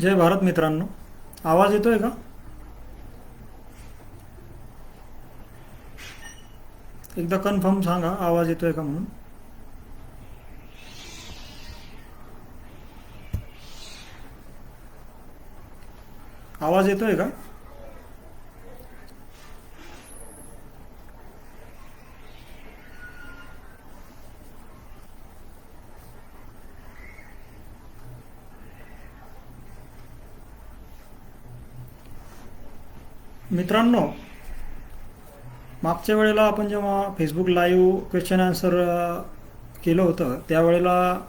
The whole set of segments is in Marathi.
जय भारत मित्रांनो. आवाज येतोय का? एकदा कन्फर्म सांगा आवाज येतोय का म्हणून? आवाज येतोय का? मित्रांनो मागच्या वेळेला आपण जेव्हा फेसबुक लाईव्ह क्वेश्चन आन्सर केलं होतं त्यावेळेला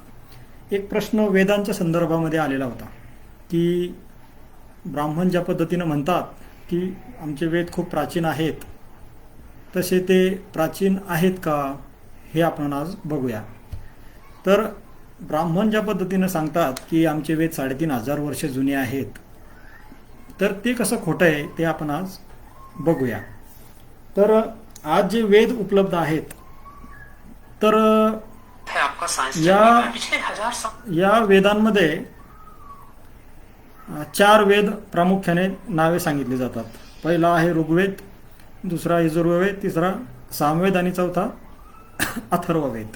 एक प्रश्न वेदांच्या संदर्भामध्ये आलेला होता की ब्राह्मण ज्या पद्धतीनं म्हणतात की आमचे वेद खूप प्राचीन आहेत तसे ते प्राचीन आहेत का हे आपण आज बघूया. तर ब्राह्मण ज्या पद्धतीनं सांगतात की आमचे वेद साडेतीन हजार वर्ष जुने आहेत तर ते कसं खोटं आहे ते आपण आज बघूया. तर आज जे वेद उपलब्ध आहेत तर या- या वेदांमध्ये चार वेद प्रामुख्याने नावे सांगितली जातात. पहिला आहे ऋग्वेद दुसरा यजुर्वेद तिसरा सामवेद आणि चौथा अथर्ववेद.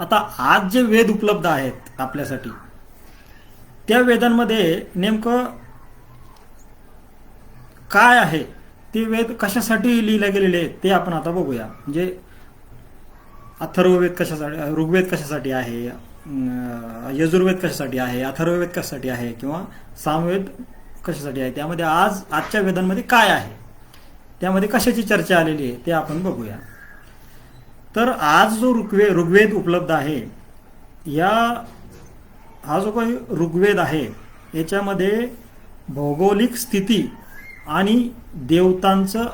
आता आज जे वेद उपलब्ध आहेत आपल्यासाठी त्या वेदांमध्ये नेमकं काय आहे? ते वेद कशासाठी लिहिले गेलेले आहेत ते आपण आता बघूया. म्हणजे अथर्ववेद कशासाठी ऋग्वेद कशासाठी आहे यजुर्वेद कशासाठी आहे अथर्ववेद कशासाठी आहे किंवा सामवेद कशासाठी आहे त्यामध्ये आज आजच्या वेदांमध्ये काय आहे? त्यामध्ये कशाची चर्चा आलेली आहे ते आपण बघूया. तर आज जो ऋग्वे ऋग्वेद उपलब्ध आहे या हा जो काही ऋग्वेद आहे याच्यामध्ये भौगोलिक स्थिती आणि देवतांचं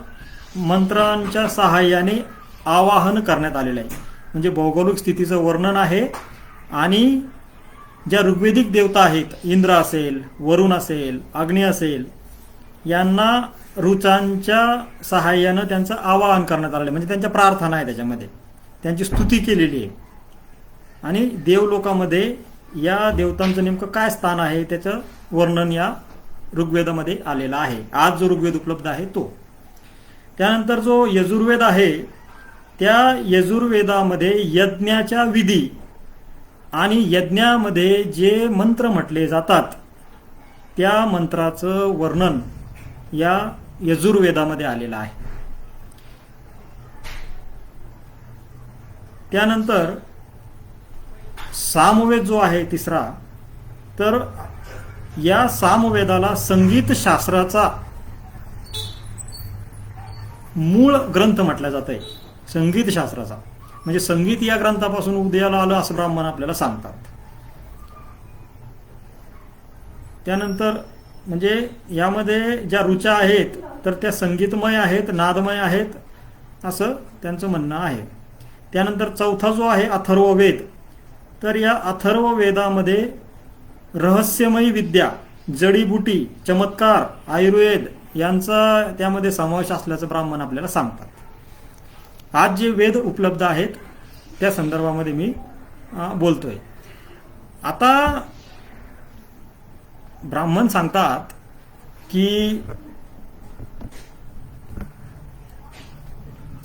मंत्रांच्या सहाय्याने आवाहन करण्यात आलेलं आहे. म्हणजे भौगोलिक स्थितीचं वर्णन आहे आणि ज्या ऋग्वेदिक देवता आहेत इंद्र असेल वरुण असेल अग्नी असेल यांना ऋचांच्या सहाय्यानं त्यांचं आवाहन करण्यात आलेलं आहे. म्हणजे त्यांच्या प्रार्थना आहे त्याच्यामध्ये. त्यांची स्तुती केलेली आहे. आणि देवलोकामध्ये या देवतांचं नेमकं काय स्थान आहे त्याचं वर्णन या ऋग्वेदामध्ये आलेला आहे. आज जो ऋग्वेद उपलब्ध आहे तो. त्यानंतर जो यजुर्वेद आहे त्या यजुर्वेदामध्ये यज्ञाच्या विधी आणि यज्ञामध्ये जे मंत्र म्हटले जातात त्या मंत्राचं वर्णन या यजुर्वेदामध्ये आलेलं आहे. त्यानंतर सामवेद जो आहे तिसरा तर या सामवेदाला संगीत शास्त्राचा मूळ ग्रंथ म्हटला जात आहे संगीत शास्त्राचा म्हणजे संगीत या ग्रंथापासून उदयाला आलं असं ब्राह्मण आपल्याला सांगतात. त्यानंतर म्हणजे यामध्ये ज्या रुचा आहेत तर त्या संगीतमय आहेत नादमय आहेत असं त्यांचं म्हणणं आहे. त्यानंतर चौथा जो आहे अथर्ववेद. तर या अथर्व वेदामध्ये रहस्यमयी विद्या जडीबुटी चमत्कार आयुर्वेद यांचा त्यामध्ये समावेश असल्याचं ब्राह्मण आपल्याला सांगतात. आज जे वेद उपलब्ध आहेत त्या संदर्भामध्ये मी बोलतोय. आता ब्राह्मण सांगतात की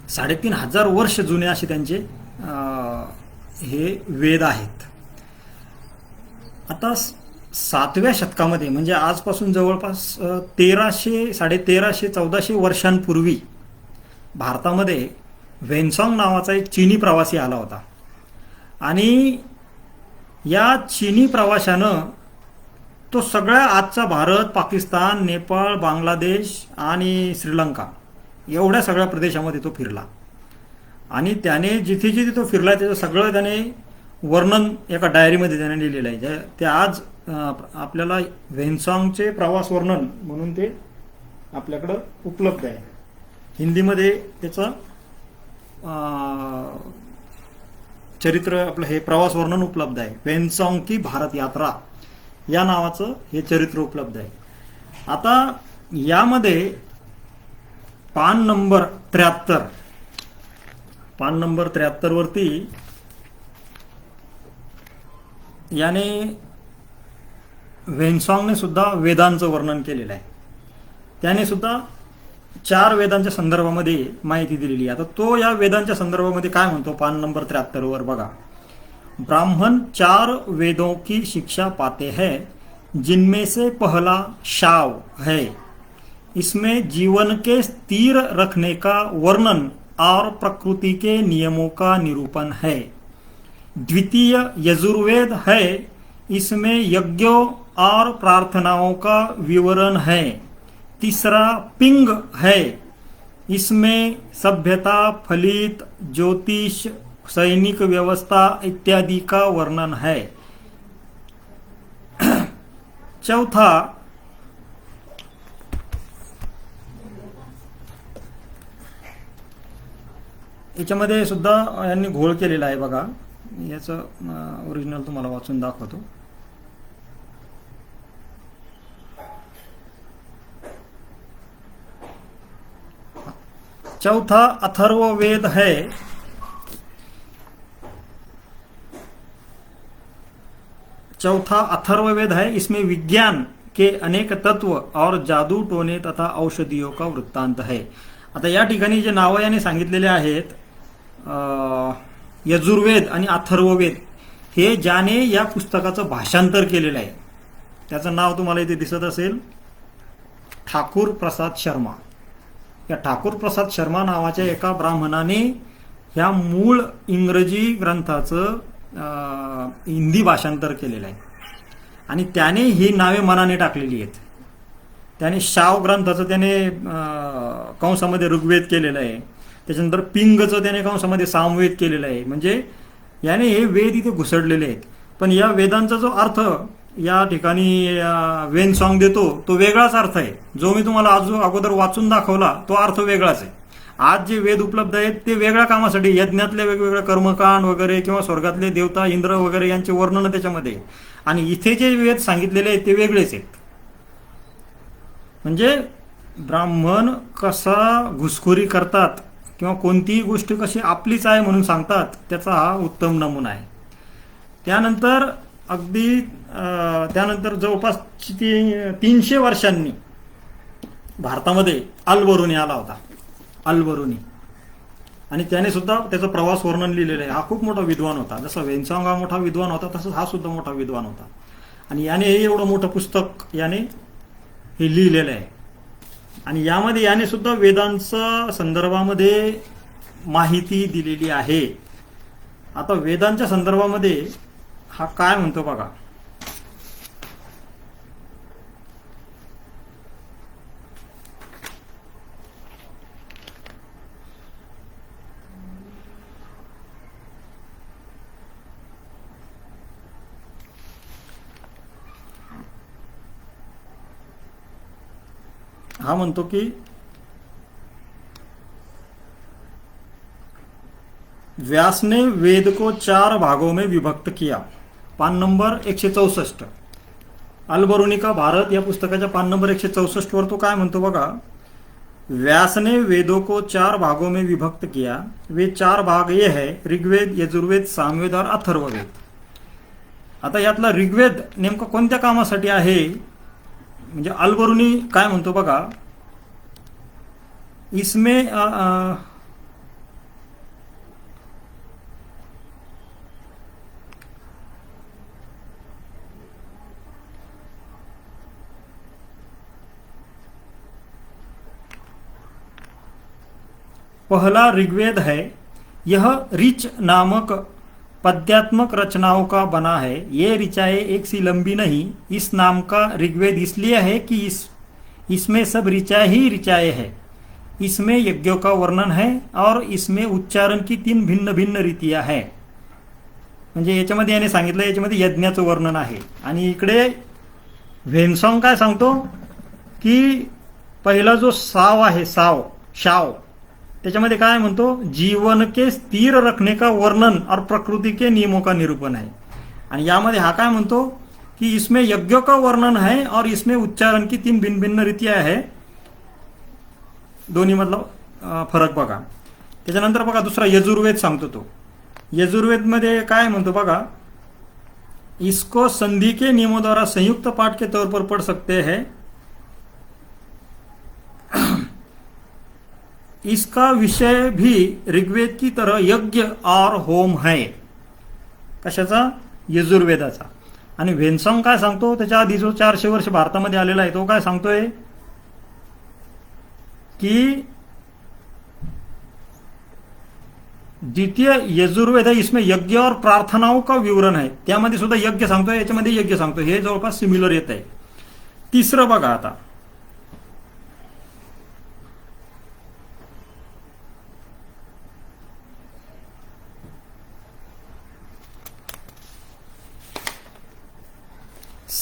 साडेतीन हजार वर्ष जुने असे त्यांचे हे वेद आहेत. आता सातव्या शतकामध्ये म्हणजे आजपासून जवळपास तेराशे साडे तेराशे चौदाशे वर्षांपूर्वी भारतामध्ये व्हेनसॉंग नावाचा एक चिनी प्रवासी आला होता. आणि या चिनी प्रवाशानं तो सगळ्या आजचा भारत पाकिस्तान नेपाळ बांगलादेश आणि श्रीलंका एवढ्या सगळ्या प्रदेशामध्ये तो फिरला. आणि त्याने जिथे जिथे तो फिरला त्याचं सगळं त्याने वर्णन एका डायरीमध्ये त्याने लिहिलेलं आहे. जे- ते आज आपल्याला व्हेन्सॉंगचे प्रवास वर्णन म्हणून ते आपल्याकडं उपलब्ध आहे. हिंदीमध्ये त्याचं चरित्र आपलं हे प्रवास वर्णन उपलब्ध आहे. वेनसाँग की भारत यात्रा या नावाचं हे चरित्र उपलब्ध आहे. आता यामध्ये पान नंबर त्र्याहत्तर पान नंबर त्र्याहत्तर वरती याने वेनसॉंगने सुद्धा वेदांचं वर्णन केलेलं आहे. त्याने सुद्धा चार वेदांच्या संदर्भामध्ये माहिती दिलेली आहे. आता तो या वेदांच्या संदर्भामध्ये काय म्हणतो? पान नंबर त्र्याहत्तरवर बघा. ब्राह्मण चार वेदों की शिक्षा पाते हैं जिनमें से पहला शाव है। इसमें जीवन के स्थिर रखने का वर्णन और प्रकृति के नियमों का निरूपण है। द्वितीय यजुर्वेद है इसमें यज्ञों और प्रार्थनाओं का विवरण है। तीसरा पिंग है। इसमें सभ्यता फलित ज्योतिष सैनिक व्यवस्था इत्यादि का वर्णन है। चौथा याच्यामध्ये सुद्धा यांनी घोळ केलेला आहे बघा. याचं ओरिजिनल तुम्हाला वाचून दाखवतो. चौथा अथर्ववेद है। चौथा अथर्ववेद है इसमें विज्ञान के अनेक तत्व और जादू टोने तथा औषधियों का वृत्तांत है। आता या ठिकाणी जे नावं याने सांगितलेले आहेत यजुर्वेद आणि अथर्ववेद हे ज्याने या पुस्तकाचं भाषांतर केलेलं आहे. त्याचं नाव तुम्हाला इथे दिसत असेल ठाकूर प्रसाद शर्मा. या ठाकूर प्रसाद शर्मा नावाच्या एका ब्राह्मणाने ह्या मूळ इंग्रजी ग्रंथाचं हिंदी भाषांतर केलेलं आहे. आणि त्याने ही नावे मनाने टाकलेली आहेत. त्याने शाव ग्रंथाचं त्याने कंसामध्ये ऋग्वेद केलेलं आहे. त्याच्यानंतर पिंगचं त्याने कंसामध्ये सामवेद केलेलं आहे. म्हणजे याने हे वेद इथे घुसडलेले आहेत. पण या वेदांचा जो अर्थ या ठिकाणी वेन सॉन्ग देतो तो वेगळाच अर्थ आहे. जो मी तुम्हाला आज अगोदर वाचून दाखवला तो अर्थ वेगळाच आहे. आज जे वेद उपलब्ध आहेत ते वेगळ्या कामासाठी यज्ञातले वेगवेगळे कर्मकांड वगैरे किंवा स्वर्गातले देवता इंद्र वगैरे यांचे वर्णन त्याच्यामध्ये आणि इथे जे वेद सांगितलेले आहेत ते वेगळेच आहेत. म्हणजे ब्राह्मण कसा घुसखोरी करतात किंवा कोणतीही गोष्ट कशी आपलीच आहे म्हणून सांगतात त्याचा हा उत्तम नमुना आहे. त्यानंतर अगदी त्यानंतर जवळपास ती- तीनशे वर्षांनी भारतामध्ये अलबरुनी आला होता. अलबरुनी. आणि त्याने सुद्धा त्याचं प्रवास वर्णन लिहिलेलं आहे. हा खूप मोठा विद्वान होता. जसा वेनसॉंग हा मोठा विद्वान होता तसंच हा सुद्धा मोठा विद्वान होता. आणि याने हे एवढं मोठं पुस्तक याने हे लिहिलेलं आहे. आणि यामध्ये याने सुद्धा वेदांच्या संदर्भामध्ये माहिती दिलेली आहे. आता वेदांच्या संदर्भामध्ये हा काय म्हणतो बघा. हा म्हणतो की व्यास ने वेद को चार भागों में विभक्त किया. पान नंबर एकशे चौसष्ट. अलबरुणी भारत या पुस्तकाच्या पान नंबर एकशे चौसष्ट वर तो काय म्हणतो बघा? व्यासने वेदों को चार भागों में विभक्त किया. वे चार भाग ये है ऋग्वेद यजुर्वेद सामवेद और अथर्ववेद. आता यातला ऋग्वेद नेमका कोणत्या कामासाठी आहे? म्हणजे अलबरुनी काय म्हणतो बघा? इसमें अ, पहला ऋग्वेद है यह रिच नामक पद्यात्मक रचनाओं का बना है। ये ऋचाएं एक सी लंबी नहीं। इस नाम का ऋग्वेद इसलिए है कि इस इसमें सब ऋचाएं ही ऋचाएं है। इसमें यज्ञों का वर्णन है और इसमें उच्चारण की तीन भिन्न भिन्न रीतिया है। म्हणजे याच्यामध्ये याने सांगितलं याच्यामध्ये यज्ञाचं वर्णन आहे. आणि इकडे व्हेमसॉंग काय सांगतो की पहिला जो साव आहे साव शाव त्याच्यामध्ये काय म्हणतो? जीवन के स्थिर रखने का वर्णन और प्रकृति के नियमों का निरूपण आहे आणि यामध्ये हा काय म्हणतो? की इसमें यज्ञ का वर्णन है और इसमें उच्चारण की तीन भिन्न भिन्न रीती आहे दोन्ही मधला फरक बघा। त्याच्यानंतर बघा दुसरा यजुर्वेद सांगतो तो। यजुर्वेदमध्ये काय म्हणतो बघा? इसको संधि के नियमों द्वारा संयुक्त पाठ के तौर पर पढ़ सकते हैं। इसका विषय भी ऋग्वेद की तरह यज्ञ और होम है। कशाचा? यजुर्वेदाचा। आणि व्हेनसॉंग काय सांगतो? त्याच्या आधी जो चारशे वर्ष भारतामध्ये आलेला आहे तो काय सांगतोय? की द्वितीय यजुर्वेद है इसमें यज्ञ और प्रार्थनाओं का विवरण है त्यामध्ये सुद्धा यज्ञ सांगतोय याच्यामध्ये यज्ञ सांगतोय. हे जवळपास सिमिलर येत आहे. तिसरं बघा आता.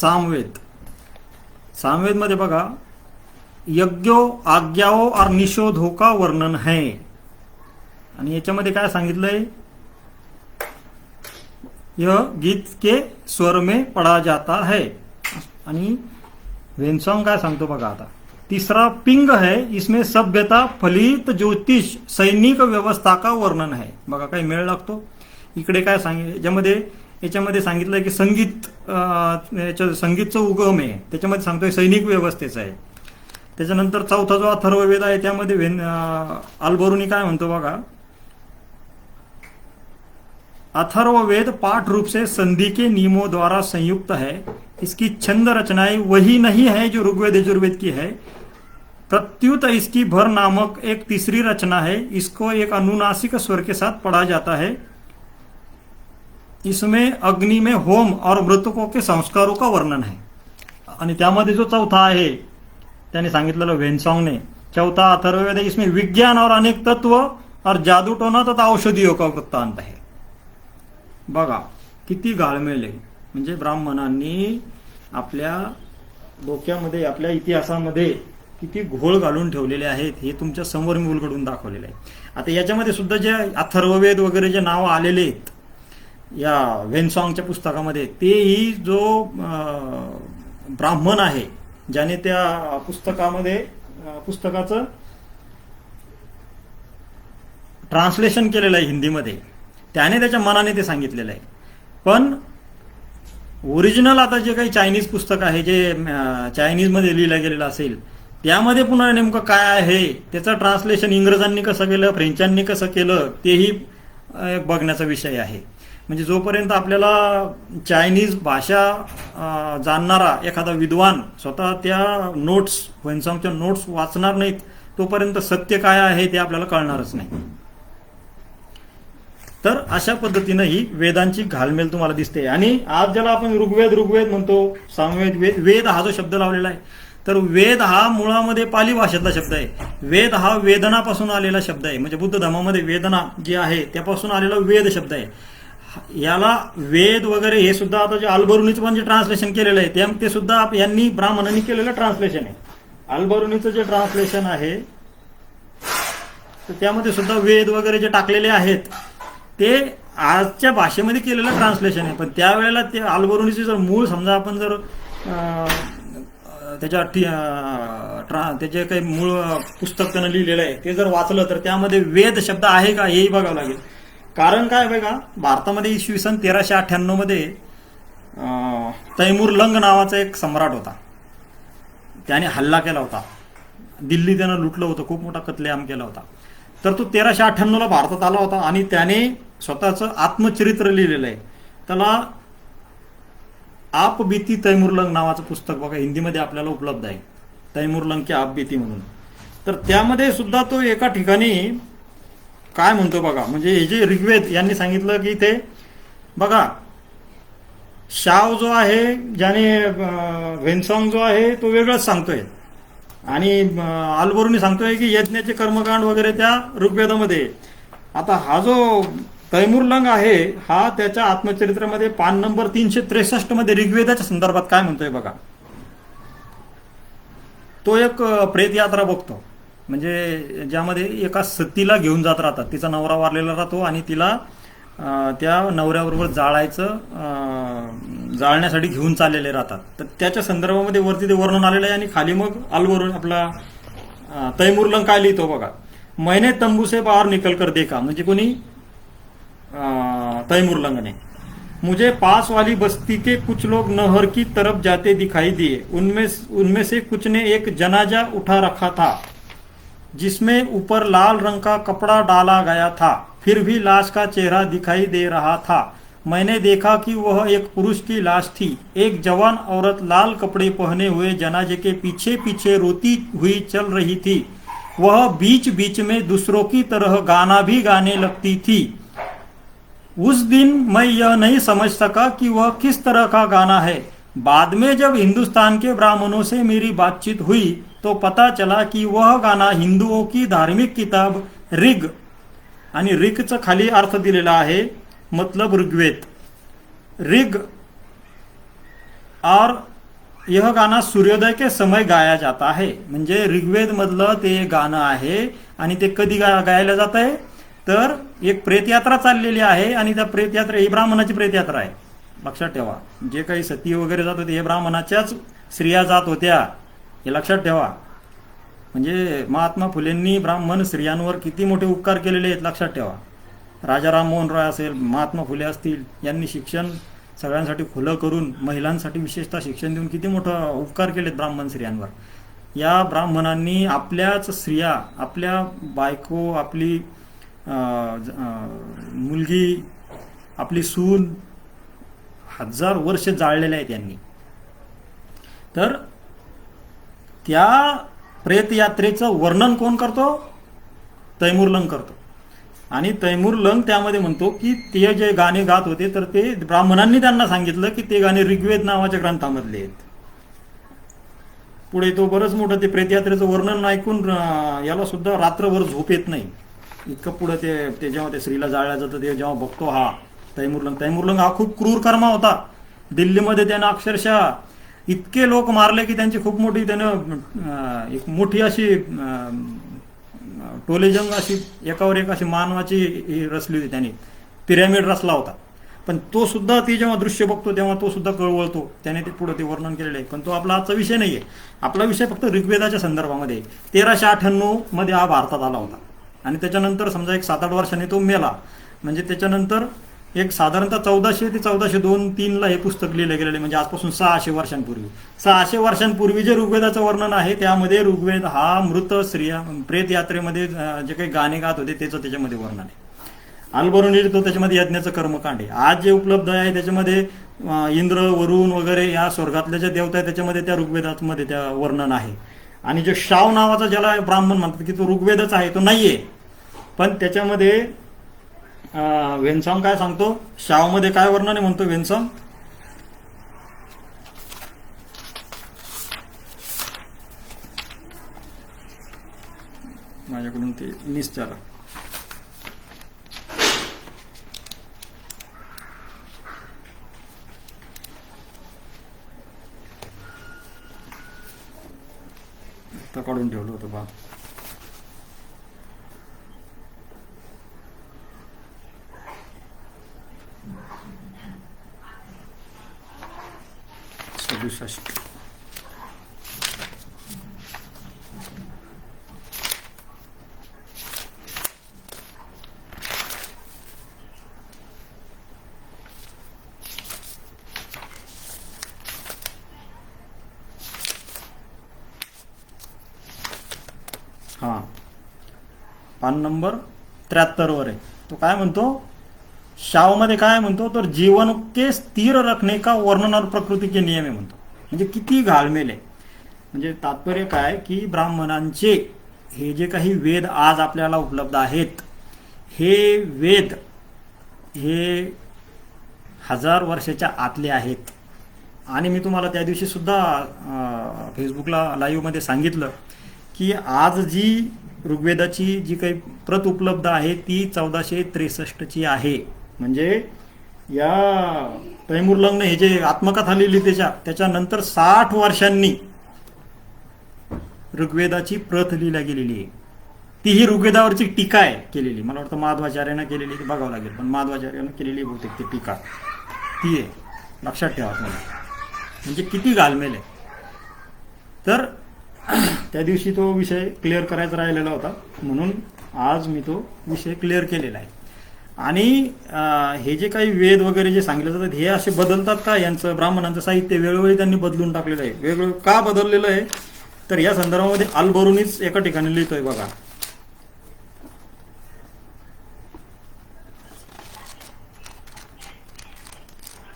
सामवेद। सामवेद मध्ये बघा, यज्ञो आज्ञाओं और निषोधों का वर्णन है। आणि याच्यामध्ये काय सांगितलंय? यह गीत के स्वर में पढ़ा जाता है। आणि वेनसॉंग काय सांगतो बघा आता? तिसरा पिंग है, इसमें सभ्यता, फलित, ज्योतिष, सैनिक व्यवस्था का वर्णन है। बघा, काही मेळ लागतो. इकडे काय सांग याच्यामध्ये याच्यामध्ये सांगितलंय की संगीत याच्या संगीतचं उगम आहे. त्याच्यामध्ये सांगतोय सैनिक व्यवस्थेचं आहे. त्याच्यानंतर चौथा जो अथर्ववेद आहे त्यामध्ये वेन अं, काय म्हणतो बघा? अथर्ववेद पाठ रूप से संधि के नियमों द्वारा संयुक्त है। इसकी छंद रचनाएं वही नहीं है जो ऋग्वेद यजुर्वेद की है। प्रत्युत इसकी भर नामक एक तीसरी रचना है। इसको एक अनुनासिक स्वर के साथ पढ़ा जाता है। इसमें अग्नि में होम और मृतकों के संस्कारों का वर्णन है। आणि त्यामध्ये जो चौथा आहे त्याने सांगितलेलं वेनसॉंगने चौथा अथर्ववेद इसमें विज्ञान और अनेक तत्व और जादू टोना तथा औषधियों का वृत्तांत बघा किती गाळमेळ आहे. म्हणजे ब्राह्मणांनी आपल्या डोक्यामध्ये आपल्या इतिहासामध्ये किती घोळ घालून ठेवलेले आहेत हे तुमच्यासमोर मी उलगडून दाखवलेलं आहे. आता याच्यामध्ये सुद्धा जे अथर्ववेद वगैरे जे नावं आलेले आहेत या वेनसॉंगच्या पुस्तकामध्ये तेही जो ब्राह्मण आहे ज्याने त्या पुस्तकामध्ये पुस्तकाचं ट्रान्सलेशन केलेलं आहे हिंदीमध्ये त्याने त्याच्या मनाने ते सांगितलेलं आहे. पण ओरिजिनल आता जे काही चायनीज पुस्तक आहे जे चायनीजमध्ये लिहिलं गेलेलं असेल त्यामध्ये पुन्हा नेमकं काय आहे त्याचं ट्रान्सलेशन इंग्रजांनी कसं केलं फ्रेंचांनी कसं केलं तेही एक बघण्याचा विषय आहे. म्हणजे जोपर्यंत आपल्याला चायनीज भाषा जाणणारा एखादा विद्वान स्वतः त्या नोट्स वेन्सॉंगच्या नोट्स वाचणार नाहीत तोपर्यंत सत्य काय आहे ते आपल्याला कळणारच नाही. तर अशा पद्धतीनं ही वेदांची घालमेल तुम्हाला दिसते. आणि आज ज्याला आपण ऋग्वेद ऋग्वेद म्हणतो सामवेद वेद वेद हा जो शब्द लावलेला आहे तर वेद हा मुळामध्ये पाली भाषेतला शब्द आहे. वेद हा वेदनापासून आलेला शब्द आहे. म्हणजे बुद्ध धर्मामध्ये वेदना जी आहे त्यापासून आलेला वेद शब्द आहे. याला वेद वगैरे हे सुद्धा आता जे अल्बरुनीचं पण जे ट्रान्सलेशन केलेलं आहे ते- ते सुद्धा यांनी ब्राह्मणांनी केलेलं ट्रान्सलेशन आहे. अल्बरुनीचं जे ट्रान्सलेशन आहे तर त्यामध्ये सुद्धा वेद वगैरे जे टाकलेले आहेत ते आजच्या भाषेमध्ये केलेलं ट्रान्सलेशन आहे. पण त्यावेळेला ते अल्बरुनीचे जर मूळ समजा आपण जर त्याच्या ट्रा- त्याचे काही मूळ पुस्तक त्यानं लिहिलेलं आहे ते जर वाचलं तर त्यामध्ये वेद शब्द आहे का हेही बघावं लागेल. कारण काय बघा भारतामध्ये इसवी सन तेराशे अठ्ठ्याण्णवमध्ये तैमूर लंग नावाचा एक सम्राट होता. त्याने हल्ला केला होता. दिल्ली त्यानं लुटलं होतं खूप मोठा कत्लेआम केला होता. तर तो तेराशे अठ्ठ्याण्णवला भारतात आला होता आणि त्याने स्वतःचं आत्मचरित्र लिहिलेलं आहे. त्याला आप बीती तैमुरलंग नावाचं पुस्तक बघा हिंदीमध्ये आपल्याला उपलब्ध आहे. तैमुरलंग की आप बीती म्हणून. तर त्यामध्ये सुद्धा तो एका ठिकाणी काय म्हणतो बघा म्हणजे हे जे ऋग्वेद यांनी सांगितलं की ते बघा शाव जो आहे ज्याने अं, वेनसॉंग जो आहे तो वेगळाच सांगतोय. आणि आलबरूनी सांगतोय की यज्ञाचे कर्मकांड वगैरे त्या ऋग्वेदामध्ये आता हा जो तैमुरलंग आहे हा त्याच्या आत्मचरित्रामध्ये पान नंबर तीनशे त्रेसष्टमध्ये ऋग्वेदाच्या संदर्भात काय म्हणतोय बघा. तो एक प्रेतयात्रा बघतो. म्हणजे ज्यामध्ये एका सतीला घेऊन जात राहतात. तिचा नवरा वारलेला राहतो आणि तिला त्या नवऱ्याबरोबर जाळायचं जाळण्यासाठी घेऊन चाललेले राहतात. तर त्याच्या संदर्भामध्ये वरती ते वर्णन आलेलं आहे आणि खाली मग अलवरून आपला अं, तैमुरलंग काय लिहितो बघा. मैने तंबूसे बाहेर निकल कर देखा. म्हणजे कोणी? अं, तैमुरलंगने मुझे पास वाली बस्ती के कुछ लोग नहर की तरफ जाते दिखाई दिए. उनमें उनमें से कुछ ने एक जनाजा उठा रखा था. जिसमें ऊपर लाल रंग का कपड़ा डाला गया था, फिर भी लाश का चेहरा दिखाई दे रहा था। मैंने देखा कि वह एक पुरुष की लाश थी। एक जवान औरत लाल कपड़े पहने हुए जनाजे के पीछे पीछे रोती हुई चल रही थी। वह बीच बीच में दूसरों की तरह गाना भी गाने लगती थी। उस दिन मैं यह नहीं समझ सका कि वह किस तरह का गाना है। बाद में जब हिंदुस्तान के ब्राह्मणों से मेरी बातचीत हुई तो पता चला की वह गाना हिंदुओं की धार्मिक किताब रिग आणि रिगचं खाली अर्थ दिलेला आहे मतलब ऋग्वेद. रिग और यह गाणं सूर्योदय के समय गाया जाता है म्हणजे ऋग्वेद मधलं ते गाणं आहे आणि ते कधी गा गायला जात आहे? तर एक प्रेतयात्रा चाललेली आहे आणि त्या प्रेतयात्रा ही ब्राह्मणाची प्रेतयात्रा आहे. लक्षात ठेवा. जे काही सती वगैरे जात होते हे ब्राह्मणाच्याच स्त्रिया जात होत्या. हे लक्षात ठेवा. म्हणजे महात्मा फुलेंनी ब्राह्मण स्त्रियांवर किती मोठे उपकार केलेले आहेत लक्षात ठेवा. राजाराम मोहन रॉय असेल महात्मा फुले असतील यांनी शिक्षण सगळ्यांसाठी खुलं करून महिलांसाठी विशेषतः शिक्षण देऊन किती मोठं उपकार केलेत ब्राह्मण स्त्रियांवर. या ब्राह्मणांनी आपल्याच स्त्रिया आपल्या बायको आपली मुलगी आपली सून हजार वर्ष जाळलेले आहेत यांनी. तर त्या प्रेतयात्रेचं वर्णन कोण करतो? तैमूर लंग करतो. आणि तैमूर लंग त्यामध्ये म्हणतो की ते जे गाणे गात होते तर ते ब्राह्मणांनी त्यांना सांगितलं की ते गाणे ऋग्वेद नावाच्या ग्रंथामधले आहेत. पुढे तो बरंच मोठं ते प्रेतयात्रेचं वर्णन ऐकून याला सुद्धा रात्रभर झोप येत नाही. इतकं पुढे ते ते जेव्हा ते स्त्रीला जाळल्या जातं ते जेव्हा बघतो हा तैमूरलंग तैमूरलंग हा खूप क्रूर कर्मा होता. दिल्लीमध्ये त्यानं अक्षरशः इतके लोक मारले की त्यांची खूप मोठी त्यानं एक मोठी अशी टोलेजंग अशी एकावर एक अशी मानवाची ही रचली होती त्याने. पिरॅमिड रचला होता. पण तो सुद्धा ती जेव्हा दृश्य बघतो तेव्हा तो सुद्धा कळवळतो. त्याने ते पुढे ते वर्णन केलेलं आहे. पण तो आपला आजचा विषय नाही आहे आपला विषय फक्त ऋग्वेदाच्या संदर्भामध्ये तेराशे अठ्ठ्याण्णवमध्ये हा भारतात आला होता. आणि त्याच्यानंतर समजा एक सात आठ वर्षांनी तो मेला. म्हणजे त्याच्यानंतर एक साधारणतः चौदाशे ते चौदाशे दोन तीनला हे पुस्तक लिहिलं गेलेलं म्हणजे आजपासून सहाशे वर्षांपूर्वी. सहाशे वर्षांपूर्वी जे ऋग्वेदाचं वर्णन आहे त्यामध्ये ऋग्वेद हा मृत स्त्रिया प्रेत यात्रेमध्ये जे काही गाणे गात होते त्याचं त्याच्यामध्ये वर्णन आहे. अल्बरून तो त्याच्यामध्ये यज्ञाचं कर्मकांड आहे. आज जे उपलब्ध आहे त्याच्यामध्ये इंद्र वरुण वगैरे या स्वर्गातल्या ज्या देवता आहे त्याच्यामध्ये त्या ऋग्वेदामध्ये त्या वर्णन आहे. आणि जे शाव नावाचा ज्याला ब्राह्मण म्हणतात की तो ऋग्वेदच आहे तो नाहीये. पण त्याच्यामध्ये वेनसॉंग काय सांगतो? शावमध्ये काय वर्णन म्हणतो वेनसॉंग? माझ्याकडून ते निश्चार आता काढून ठेवलं होतं बा. सदुसष्ट हा. पान नंबर त्र्याहत्तर वर आहे. तो काय म्हणतो? शावमध्ये काय म्हणतो? तर जीवन के स्थिर रखने का वर्णन और प्रकृती के नियम आहे म्हणतो. म्हणजे किती घालमेल आहे? म्हणजे तात्पर्य काय की ब्राह्मणांचे हे जे काही वेद आज आपल्याला उपलब्ध आहेत हे वेद हे हजार वर्षाच्या आतले आहेत. आणि मी तुम्हाला त्या दिवशी सुद्धा फेसबुकला लाईव्हमध्ये सांगितलं की आज जी ऋग्वेदाची जी काही प्रत उपलब्ध आहे ती चौदाशे त्रेसष्टची आहे. म्हणजे या तैमूर हे जे आत्मकथा लिहिली त्याच्या त्याच्यानंतर साठ वर्षांनी ऋग्वेदाची प्रत लिहिल्या गेलेली आहे. ती ही ऋग्वेदावरची टीका आहे केलेली. मला वाटतं माधवाचार्यानं केलेली ती बघावं लागेल पण माधवाचार्यानं केलेली बहुतेक ती टीका. ती आहे. लक्षात ठेवा तुम्हाला म्हणजे किती घालमेल आहे. तर त्या दिवशी तो विषय क्लिअर करायचा राहिलेला होता. म्हणून आज मी तो विषय क्लिअर केलेला आहे. आणि हे जे काही वेद वगैरे जे सांगितले जातात हे असे बदलतात का? यांचं ब्राह्मणांचं साहित्य वेळोवेळी त्यांनी बदलून टाकलेलं आहे. वेगवेगळं का बदललेलं आहे? तर या संदर्भामध्ये अल्बरुनीच एका ठिकाणी लिहितोय बघा.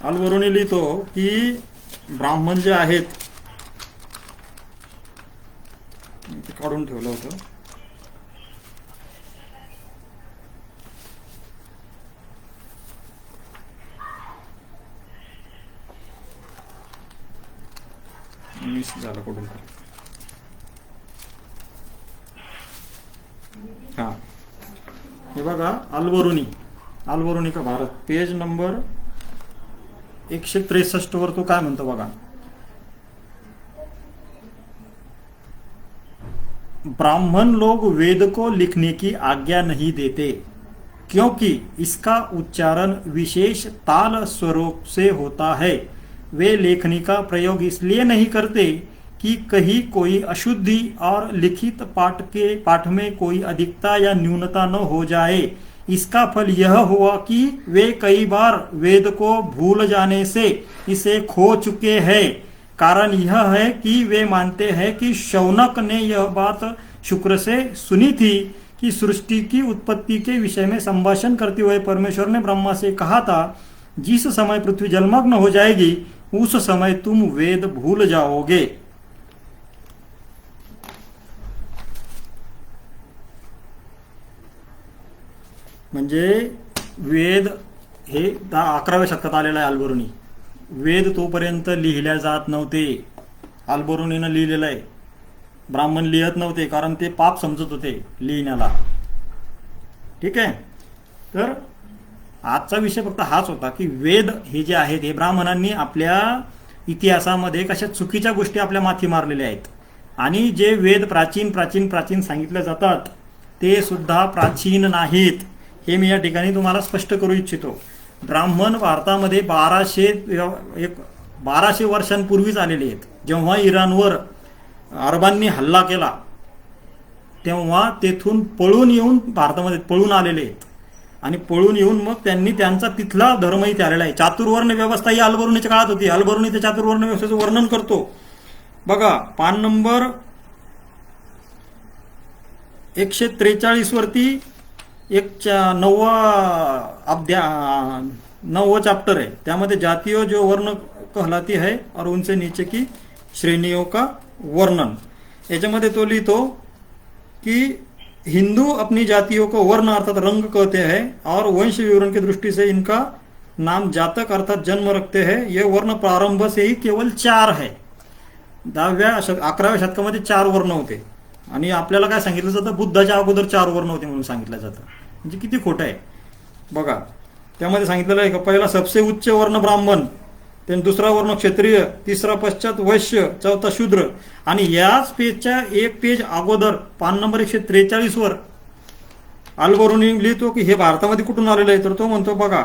अल्बरुनी लिहितो की ब्राह्मण जे आहेत काढून ठेवलं होतं. मिस झालं कुठून. हा। हे बघा अल्बरुनी अल्बरुनी का भारत। पेज नंबर एकशे त्रेसष्ट वर तो काय म्हणतो बघा? ब्राह्मण लोग वेद को लिखने की आज्ञा नहीं देते, क्योंकि इसका उच्चारण विशेष ताल स्वरूप से होता है। वे लेखनी का प्रयोग इसलिए नहीं करते कि कहीं कोई अशुद्धि और लिखित पाठ के पाठ में कोई अधिकता या न्यूनता न हो जाए। इसका फल यह हुआ कि वे कई बार वेद को भूल जाने से इसे खो चुके हैं। कारण यह है कि वे मानते हैं कि शौनक ने यह बात शुक्र से सुनी थी कि सृष्टि की उत्पत्ति के विषय में संभाषण करते हुए परमेश्वर ने ब्रह्मा से कहा था, जिस समय पृथ्वी जलमग्न हो जाएगी उस समय तुम वेद भूल जाओगे म्हणजे वेद हे दहा अकराव्या शतकात आलेलं आहे अल्बरुनी वेद तोपर्यंत लिहिल्या जात नव्हते अल्बरुनीनं लिहिलेलं आहे ब्राह्मण लिहत नव्हते कारण ते पाप समजत होते लिहिण्याला ठीक आहे तर आजचा विषय फक्त हाच होता की वेद हे जे आहेत हे ब्राह्मणांनी आपल्या इतिहासामध्ये कशा चुकीच्या गोष्टी आपल्या माथी मारलेल्या आहेत. आणि जे वेद प्राचीन प्राचीन प्राचीन सांगितले जातात ते सुद्धा प्राचीन नाहीत. हे मी या ठिकाणी तुम्हाला स्पष्ट करू इच्छितो. ब्राह्मण भारतामध्ये बाराशे एक बाराशे वर्षांपूर्वीच आलेले आहेत. जेव्हा इराणवर अरबांनी हल्ला केला तेव्हा तेथून पळून येऊन भारतामध्ये पळून आलेले आहेत. आणि पळून येऊन मग त्यांनी त्यांचा तिथला धर्मही इथे आलेला आहे. चातुर्वर्ण व्यवस्था ही अलबरुणीच्या काळात होती. अलबरुणी त्या चातुर्वर्ण व्यवस्थेचं वर्णन करतो. बघा पान नंबर एकशे त्रेचाळीस वरती एक नववा अध्या नववं चॅप्टर आहे. त्यामध्ये जातीय जो वर्ण कहलाती है और उनसे नीचे की श्रेणियों का वर्णन. याच्यामध्ये तो लिहितो की हिंदू अपनी जातियों को वर्ण अर्थात रंग कहते हैं और वंश विवरण की दृष्टि से इनका नाम जातक अर्थात जन्म रखते हैं। ये वर्ण प्रारंभ से ही केवल चार है। दहाव्या शत अकराव्या शतकामध्ये चार वर्ण होते। आणि आपल्याला काय सांगितलं जातं? बुद्धाच्या अगोदर चार वर्ण होते म्हणून सांगितलं जातं। म्हणजे किती खोटं आहे। बघा त्यामध्ये सांगितलेलं आहे का? पहिला सबसे उच्च वर्ण ब्राह्मण त्यानंतर दुसरा वर्ण क्षेत्रीय तिसरा पश्चात वैश्य चौथा शूद्र. आणि याच पेजच्या एक पेज अगोदर पान नंबर एकशे त्रेचाळीसवर वर लिहितो की हे भारतामध्ये कुठून आलेलं आहे? तर तो म्हणतो बघा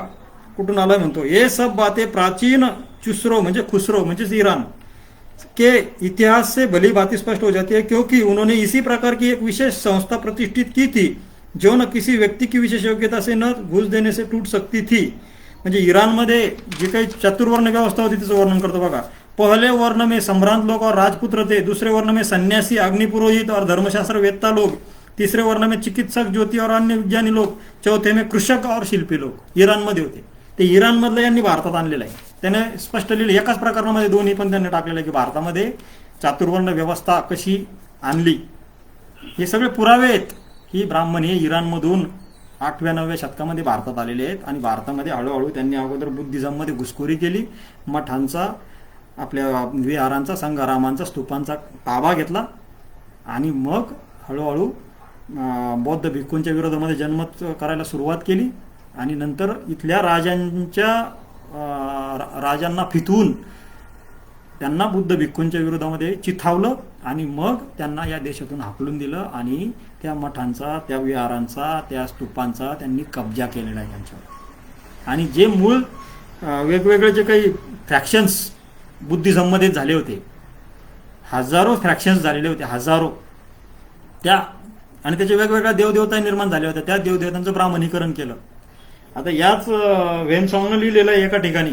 कुठून आलाय म्हणतो ये सब बाते प्राचीन चुसरो म्हणजे खुसरो म्हणजेच इराण. के इतिहास से भली भांति स्पष्ट हो जाती है क्योंकि उन्होंने इसी प्रकार की एक विशेष संस्था प्रतिष्ठित की थी जो न किसी व्यक्ति की विशेष योग्यता से न घुस देने से टूट सकती थी। म्हणजे इराणमध्ये जी काही चतुर्वर्ण व्यवस्था होती तिचं वर्णन करतो बघा. पहले वर्ण में सम्रांत लोग और राजपुत्र थे दूसरे वर्ण में सन्यासी अग्निपुरोहित और धर्मशास्त्र वेत्ता लोग तीसरे वर्ण में चिकित्सक ज्योती और अन्य विज्ञानी लोक चौथे में कृषक और शिल्पी लोक इराणमध्ये होते. ते इराणमधलं यांनी भारतात आणलेलं आहे. त्याने स्पष्ट लिहिलं एकाच प्रकरणामध्ये दोन्ही पण त्यांनी टाकलेलं आहे की भारतामध्ये चातुर्वर्ण व्यवस्था कशी आणली. हे सगळे पुरावे आहेत. ही ब्राह्मण हे इराणमधून आठव्या नवव्या शतकामध्ये भारतात आलेले आहेत आणि भारतामध्ये हळूहळू त्यांनी अगोदर बुद्धिझममध्ये घुसखोरी केली मठांचा आपल्या विहारांचा संघारामांचा स्तूपांचा ताबा घेतला आणि मग हळूहळू बौद्ध भिक्खूंच्या विरोधामध्ये जन्मत करायला सुरुवात केली आणि नंतर इथल्या राजांच्या राजांना फितवून त्यांना बुद्ध भिक्खूंच्या विरोधामध्ये चिथावलं. आणि मग त्यांना या देशातून हाकलून दिलं आणि त्या मठांचा त्या विहारांचा त्या स्तूपांचा त्यांनी कब्जा केलेला आहे त्यांच्यावर. आणि जे मूळ वेगवेगळे जे काही फ्रॅक्शन्स बुद्धिझममध्ये झाले होते हजारो फ्रॅक्शन्स झालेले होते हजारो. त्या आणि त्याचे वेगवेगळ्या देवदेवता निर्माण झाल्या होत्या त्या देवदेवतांचं ब्राह्मणीकरण केलं. आता याच वेनसॉंगनं लिहिलेलं आहे एका ठिकाणी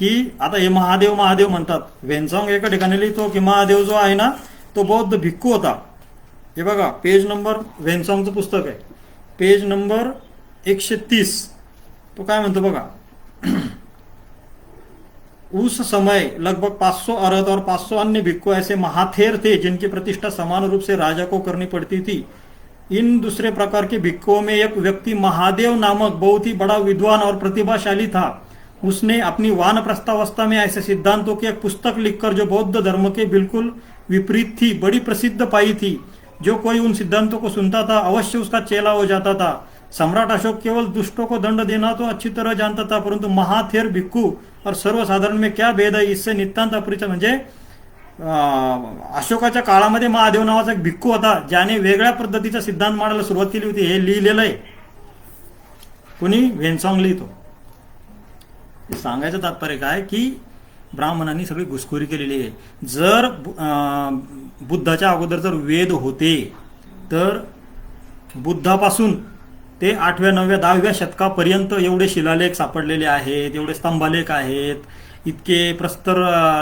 की आता हे महादेव महादेव म्हणतात. वेनसॉंग एका ठिकाणी लिहितो की महादेव जो आहे ना तो बौद्ध भिक्खू होता. हे बघा पेज नंबर वेनसॉंगचं पुस्तक आहे. पेज नंबर एकशे तीस तो काय म्हणतो बघा? उस समय लगभग 500 अरहत और 500 अन्य भिक्खु ऐसे महाथेर थे जिनकी प्रतिष्ठा समान रूप से राजा को करनी पड़ती थी. इन दूसरे प्रकार के भिक्खुओं में एक व्यक्ति महादेव नामक बहुत ही बड़ा विद्वान और प्रतिभाशाली था. उसने अपनी वान प्रस्तावस्था में ऐसे सिद्धांतों की एक पुस्तक लिखकर जो बौद्ध धर्म के बिल्कुल विपरीत थी बड़ी प्रसिद्ध पाई थी जो कोई उन सिद्धांतों को सुनता था अवश्य उसका चेला हो जाता था। सम्राट अशोक केवल दुष्टों को दंड देना तो अच्छी तरह जानता था परंतु महाथेर भिक्खू और सर्वसाधारण में क्या भेद है इससे नितांत अपरिचय म्हणजे अशोकाच्या काळामध्ये महादेव नावाचा एक भिक्खू होता ज्याने वेगळ्या पद्धतीचा सिद्धांत मांडायला सुरुवात केली होती हे लिहिलेलं आहे. कुणी? वेनसॉंग लिहितो. सांगायचं तात्पर्य काय की ब्राह्मणांनी सगळी घुसखोरी केलेली आहे. जर बुद्धाच्या अगोदर जर वेद होते तर बुद्धापासून ते आठव्या नवव्या दहाव्या शतकापर्यंत एवढे शिलालेख सापडलेले आहेत एवढे स्तंभालेख आहेत इतके प्रस्तर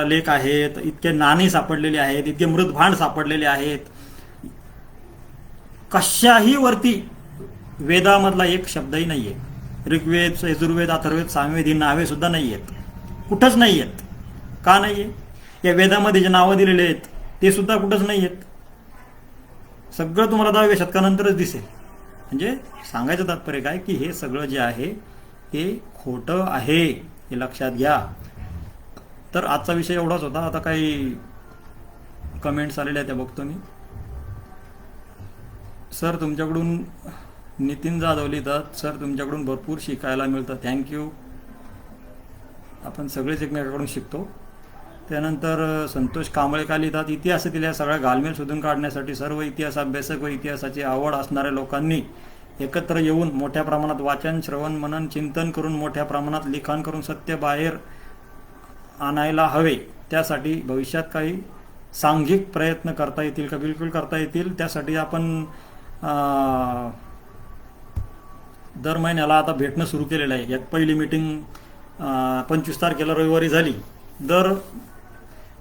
लेख आहेत इतके नाणे सापडलेले आहेत इतके मृतभांड सापडलेले आहेत. कशाही वरती वेदामधला एक शब्दही नाहीये. ऋग्वेद यजुर्वेद अथर्वेद सामवेद ही नावे सुद्धा नाही आहेत कुठंच नाही आहेत का नाहीये? या वेदामध्ये जे नावं दिलेले आहेत ते सुद्धा कुठंच नाही आहेत सगळं तुम्हाला दहाव्या शतकानंतरच दिसेल. म्हणजे सांगायचं तात्पर्य काय? की हे सगळं जे आहे ते खोटं आहे. हे लक्षात घ्या. तर आजचा विषय एवढाच होता. आता काही कमेंट्स आलेल्या आहेत त्या बघतो मी. सर तुमच्याकडून नितीन जाधव लिहितात सर तुमच्याकडून भरपूर शिकायला मिळतं. थँक्यू आपण सगळेच एकमेकाकडून शिकतो. त्यानंतर संतोष कांबळे का लिहितात इतिहासातील या सगळ्या गालमेल शोधून काढण्यासाठी सर्व इतिहास अभ्यासक व इतिहासाची आवड असणाऱ्या लोकांनी एकत्र येऊन मोठ्या प्रमाणात वाचन श्रवण मनन चिंतन करून मोठ्या प्रमाणात लिखाण करून सत्य बाहेर आणायला हवे. त्यासाठी भविष्यात काही सांघिक प्रयत्न करता येतील का? बिलकुल करता येतील. त्यासाठी आपण दर महिन्याला आता भेटणं सुरू केलेलं आहे. यात पहिली मीटिंग पंचवीस तारखेला रविवारी झाली. दर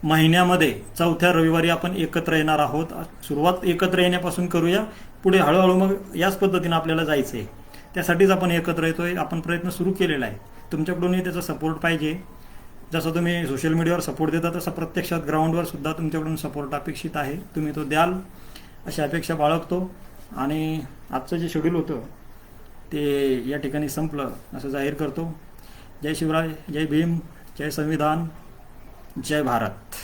महिन्यामध्ये चौथ्या रविवारी आपण एकत्र येणार आहोत. सुरुवात एकत्र येण्यापासून करूया पुढे हळूहळू मग याच पद्धतीनं आपल्याला जायचं आहे त्यासाठीच आपण एकत्र येतोय. आपण प्रयत्न सुरू केलेला आहे. तुमच्याकडूनही त्याचा सपोर्ट पाहिजे. जसं तुम्ही सोशल मीडियावर सपोर्ट देता तसं प्रत्यक्षात ग्राउंडवर सुद्धा तुमच्याकडून सपोर्ट अपेक्षित आहे. तुम्ही तो द्याल अशी अपेक्षा बाळगतो. आणि आजचं जे शेड्यूल होतं ते या ठिकाणी संपलं असं जाहीर करतो. जय शिवराय जय भीम जय संविधान जय भारत.